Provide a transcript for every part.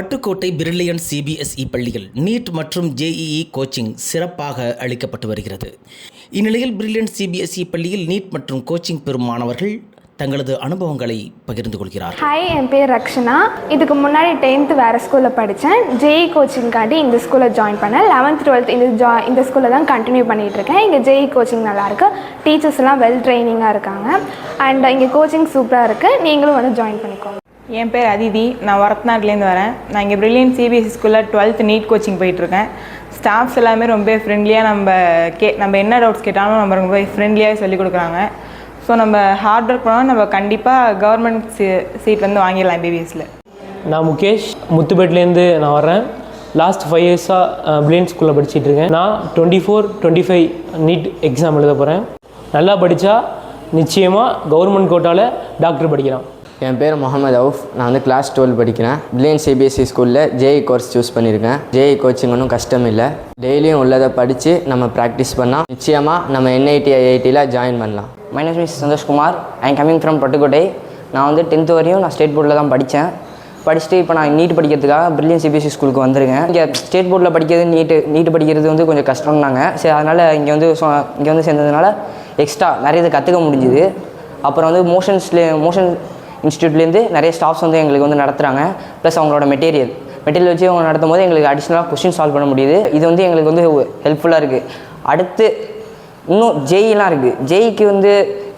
Pattukkottai brilliant CBSE பள்ளியில் NEET மற்றும் JEE coaching சிறப்பாக அளிக்கப்பட்டு வருகிறது. இந்நிலையில் பிரில்லியன் சிபிஎஸ்இ பள்ளியில் நீட் மற்றும் கோச்சிங் பெறும் மாணவர்கள் தங்களது அனுபவங்களை பகிர்ந்து கொள்கிறார் ஹாய் என் பேர் ரக்ஷனா. இதுக்கு முன்னாடி டென்த்து வேறு ஸ்கூலில் படித்தேன் ஜேஇ கோச்சிங்காண்டி இந்த ஸ்கூலில் ஜாயின் பண்ணேன். லெவன்த் டுவெல்த் இந்த ஜா இந்த ஸ்கூலில் தான் கண்டினியூ பண்ணிகிட்டு இருக்கேன். இங்கே ஜேஇ கோச்சிங் நல்லாயிருக்கு டீச்சர்ஸ் எல்லாம் வெல் ட்ரைனிங்காக இருக்காங்க. அண்ட் இங்கே கோச்சிங் சூப்பராக இருக்குது நீங்களும் வந்து ஜாயின் பண்ணிக்கோங்க. என் பேர் அதிதி. நான் வரத்நாட்லேருந்து வரேன். நான் இங்கே பிரில்லியன் சிபிஎஸ்சி ஸ்கூலில் டுவெல்த் நீட் கோச்சிங் போயிட்டுருக்கேன். ஸ்டாஃப்ஸ் எல்லாமே ரொம்ப ஃப்ரெண்ட்லியாக நம்ம கே நம்ம என்ன டவுட்ஸ் கேட்டாலும் நம்ம ரொம்ப ஃப்ரெண்ட்லியாகவே சொல்லிக் கொடுக்குறாங்க. ஸோ நம்ம ஹார்ட் ஒர்க் பண்ணால் நம்ம கண்டிப்பாக கவர்மெண்ட் சீ சீட் வந்து வாங்கிடலாம் எம்பிபிஎஸ்சில் நான் முகேஷ். முத்துப்பேட்லேருந்து நான் வரேன் லாஸ்ட் ஃபைவ் இயர்ஸாக பிரில்லியன் ஸ்கூலில் படிச்சிட்டு இருக்கேன் நான் twenty four twenty five NEET exam எழுத போகிறேன் நல்லா படித்தா நிச்சயமாக கவர்மெண்ட் கோட்டாவில் டாக்டர் படிக்கலாம். என் பேர் முகமது அவுஃப். நான் வந்து கிளாஸ் டுவெல் படிக்கிறேன். பில்லியன் சிபிஎஸ்சி ஸ்கூலில் ஜேஇ கோர்ஸ் சூஸ் பண்ணியிருக்கேன். ஜேஇ கோச்சிங் ஒன்றும் கஷ்டம் இல்லை. டெய்லியும் உள்ளதை படித்து நம்ம ப்ராக்டிஸ் பண்ணால் நிச்சயமாக நம்ம என்ஐடி ஐஐடியில் ஜாயின் பண்ணலாம். My name is Santhoshkumar I am coming from Pattukkottai நான் வந்து டென்த்து வரையும் நான் ஸ்டேட் போர்டில் தான் படித்தேன். படிச்சுட்டு இப்போ நான் நீட் படிக்கிறதுக்காக பிரில்லியன் சிபிஎஸ்சி ஸ்கூலுக்கு வந்திருக்கேன். இங்கே ஸ்டேட் போர்டில் படிக்கிறது நீட்டு நீட்டு படிக்கிறது வந்து கொஞ்சம் கஷ்டம்னாங்க. சரி அதனால் இங்கே வந்து இங்கே வந்து சேர்ந்ததுனால எக்ஸ்ட்ரா நிறைய இது கற்றுக்க முடிஞ்சுது. அப்புறம் வந்து மோஷன்ஸ்லே மோஷன் இன்ஸ்டியூட்லேருந்து நிறைய ஸ்டாஃப்ஸ் வந்து எங்களுக்கு வந்து நடத்துகிறாங்க ப்ளஸ் அவங்களோட மெட்டீரியல் மெட்டீரியல் வச்சு அவங்க நடத்தும் போது எங்களுக்கு அடிஷ்னலாக கொஷின் சால்வ் பண்ண முடியுது. இது வந்து எங்களுக்கு வந்து ஹெல்ப்ஃபுல்லாக இருக்குது அடுத்து இன்னும் ஜெயிலாம் இருக்குது ஜெய்க்கு வந்து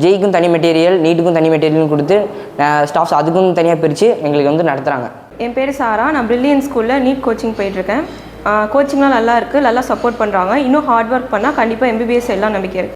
ஜெய்க்கும் தனி மெட்டீரியல் நீட்டுக்கும் தனி மெட்டீரியல் கொடுத்து ஸ்டாஃப்ஸ் அதுக்கும் தனியாக பிரித்து எங்களுக்கு வந்து நடத்துகிறாங்க என் பேர் சாரா. நான் பிரில்லியன் ஸ்கூலில் நீட் கோச்சிங் போயிட்டுருக்கேன் கோச்சிங்லாம் நல்லா இருக்குது நல்லா சப்போர்ட் பண்ணுறாங்க இன்னும் ஹார்ட் ஒர்க் பண்ணால் கண்டிப்பாக எம்பிபிஎஸ் எல்லாம் நம்பிக்கை இருக்குது